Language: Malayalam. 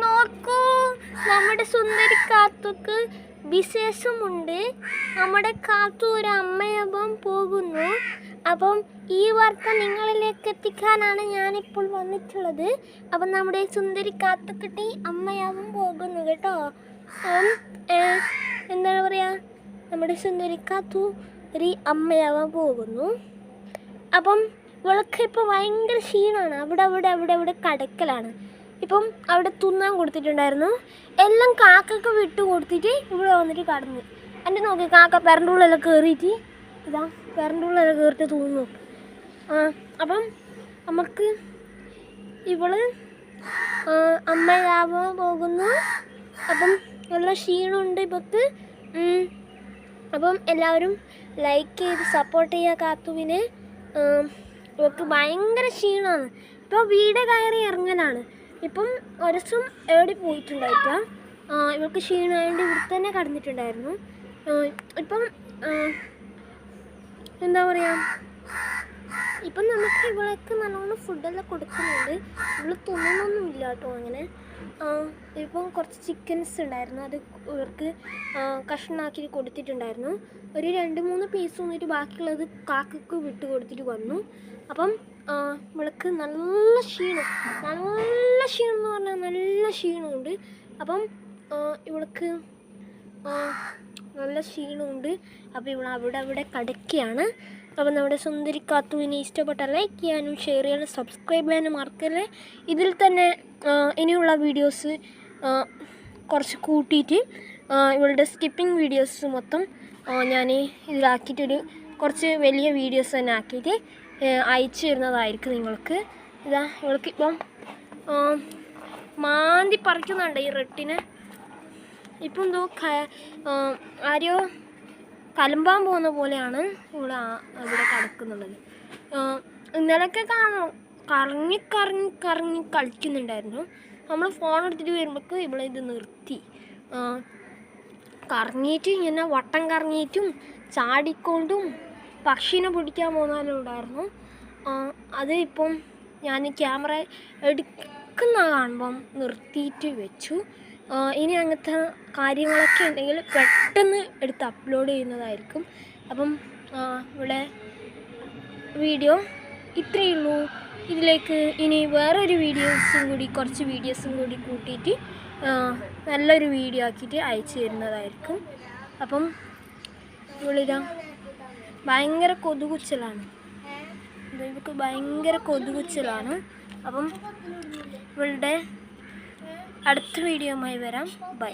നോക്കൂ. നമ്മുടെ സുന്ദരി കാത്തുക്ക് വിശേഷമുണ്ട്. നമ്മുടെ കാത്തു ഒരു അമ്മയപ്പം പോകുന്നു. അപ്പം ഈ വാർത്ത നിങ്ങളിലേക്ക് എത്തിക്കാനാണ് ഞാനിപ്പോൾ വന്നിട്ടുള്ളത്. അപ്പം നമ്മുടെ സുന്ദരി കാത്തുക്കുട്ടി അമ്മയാവും പോകുന്നു കേട്ടോ. എന്താണ് പറയുക നമ്മുടെ സുന്ദരി കാത്തു ഒരു അമ്മയാവാൻ പോകുന്നു. അപ്പം ഇവളൊക്കെ ഇപ്പോൾ ഭയങ്കര ക്ഷീണമാണ് അവിടെ അവിടെ അവിടെ അവിടെ കടക്കലാണ്. ഇപ്പം അവിടെ തുന്നാൻ കൊടുത്തിട്ടുണ്ടായിരുന്നു. എല്ലാം കാക്കൊക്കെ വിട്ട് കൊടുത്തിട്ട് ഇവിടെ വന്നിട്ട് കടന്ന്. എന്റെ നോക്കി കാക്ക പെരന്റെ ഉള്ളിലൊക്കെ കയറിയിട്ട് ഇതാ പെരന്റെ ഉള്ളിലൊക്കെ കയറിയിട്ട് തൂന്നു. ആ അപ്പം നമുക്ക് ഇവൾ അമ്മ അമ്മയാവാൻ പോകുന്നു. അപ്പം നല്ല ക്ഷീണമുണ്ട് ഇപ്പൊക്ക് അപ്പം എല്ലാവരും ലൈക്ക് ചെയ്ത് സപ്പോർട്ട് ചെയ്യുക കാത്തുവിനെ. ഇവക്ക് ഭയങ്കര ക്ഷീണമാണ്. ഇപ്പോൾ വീട് കയറി ഇറങ്ങലാണ്. ഇപ്പം ഒരു ദിവസം എവിടെ പോയിട്ടുണ്ടായിട്ട ഇവൾക്ക് ക്ഷീണമായതുകൊണ്ട് ഇവിടെ തന്നെ കടന്നിട്ടുണ്ടായിരുന്നു. ഇപ്പം എന്താ പറയുക ഇപ്പം നമുക്ക് ഇവൾക്ക് നല്ലോണം ഫുഡെല്ലാം കൊടുക്കുന്നുണ്ട്. ഇവൾ തിന്നണമൊന്നും ഇല്ല കേട്ടോ അങ്ങനെ ഇപ്പം കുറച്ച് ചിക്കൻസ് ഉണ്ടായിരുന്നു. അത് ഇവർക്ക് കഷ്ണാക്കി കൊടുത്തിട്ടുണ്ടായിരുന്നു. ഒരു രണ്ട് മൂന്ന് പീസ് വന്നിട്ട് ബാക്കിയുള്ളത് കാക്കക്ക് വിട്ട് കൊടുത്തിട്ട് വന്നു. അപ്പം ഇവൾക്ക് നല്ല ക്ഷീണം. നല്ല ക്ഷീണം എന്ന് പറഞ്ഞാൽ നല്ല ക്ഷീണമുണ്ട്. അപ്പം ഇവൾക്ക് നല്ല ക്ഷീണമുണ്ട്. അപ്പോൾ ഇവിടെ അവിടെ അവിടെ കടക്കുകയാണ്. അപ്പോൾ നമ്മുടെ സുന്ദരി കാത്തുവിനെ ഇഷ്ടപ്പെട്ട ലൈക്ക് ചെയ്യാനും ഷെയർ ചെയ്യാനും സബ്സ്ക്രൈബ് ചെയ്യാനും മറക്കല്ലേ? ഇതിൽ തന്നെ ഇനിയുള്ള വീഡിയോസ് കുറച്ച് കൂട്ടിയിട്ട് ഇവളുടെ സ്കിപ്പിംഗ് വീഡിയോസ് മൊത്തം ഞാൻ ഇതിലാക്കിയിട്ടൊരു കുറച്ച് വലിയ വീഡിയോസ് തന്നെ ആക്കിയിട്ട് അയച്ചു തരുന്നതായിരിക്കും നിങ്ങൾക്ക്. ഇതാ ഇവൾക്ക് ഇപ്പം മാന്തി പറിക്കുന്നുണ്ട് ഈ റെട്ടിനെ ഇപ്പം എന്തോ ആരെയോ കലമ്പാൻ പോകുന്ന പോലെയാണ് ഇവിടെ ഇവിടെ കിടക്കുന്നുള്ളത് ഇന്നലെയൊക്കെ കാണും. കറങ്ങി കറങ്ങി കറങ്ങി കളിക്കുന്നുണ്ടായിരുന്നു. നമ്മൾ ഫോൺ എടുത്തിട്ട് വരുമ്പോഴേക്ക് ഇവിടെ ഇത് നിർത്തി. കറങ്ങിയിട്ടും ഇങ്ങനെ വട്ടം കറങ്ങിയിട്ടും ചാടിക്കൊണ്ടും പക്ഷീനെ പിടിക്കാൻ പോകുന്നാലും ഉണ്ടായിരുന്നു. അത് ഇപ്പം ഞാൻ ക്യാമറ എടുക്കുന്ന കാണുമ്പം നിർത്തിയിട്ട് വെച്ചു. ഇനി അങ്ങനത്തെ കാര്യങ്ങളൊക്കെ ഉണ്ടെങ്കിൽ പെട്ടെന്ന് എടുത്ത് അപ്ലോഡ് ചെയ്യുന്നതായിരിക്കും. അപ്പം ഇവിടെ വീഡിയോ ഇത്രയേ ഉള്ളൂ. ഇതിലേക്ക് ഇനി വേറൊരു വീഡിയോസും കൂടി കുറച്ച് വീഡിയോസും കൂടി കൂട്ടിയിട്ട് നല്ലൊരു വീഡിയോ ആക്കിയിട്ട് അയച്ചു തരുന്നതായിരിക്കും. അപ്പം ഇവളിതാ ഭയങ്കര കൊതുകുച്ചലാണ്. ഇത് ഇവൾക്ക് ഭയങ്കര കൊതുകുച്ചലാണ്. അപ്പം ഇവളുടെ അടുത്ത വീഡിയോയുമായി വരാം. ബൈ.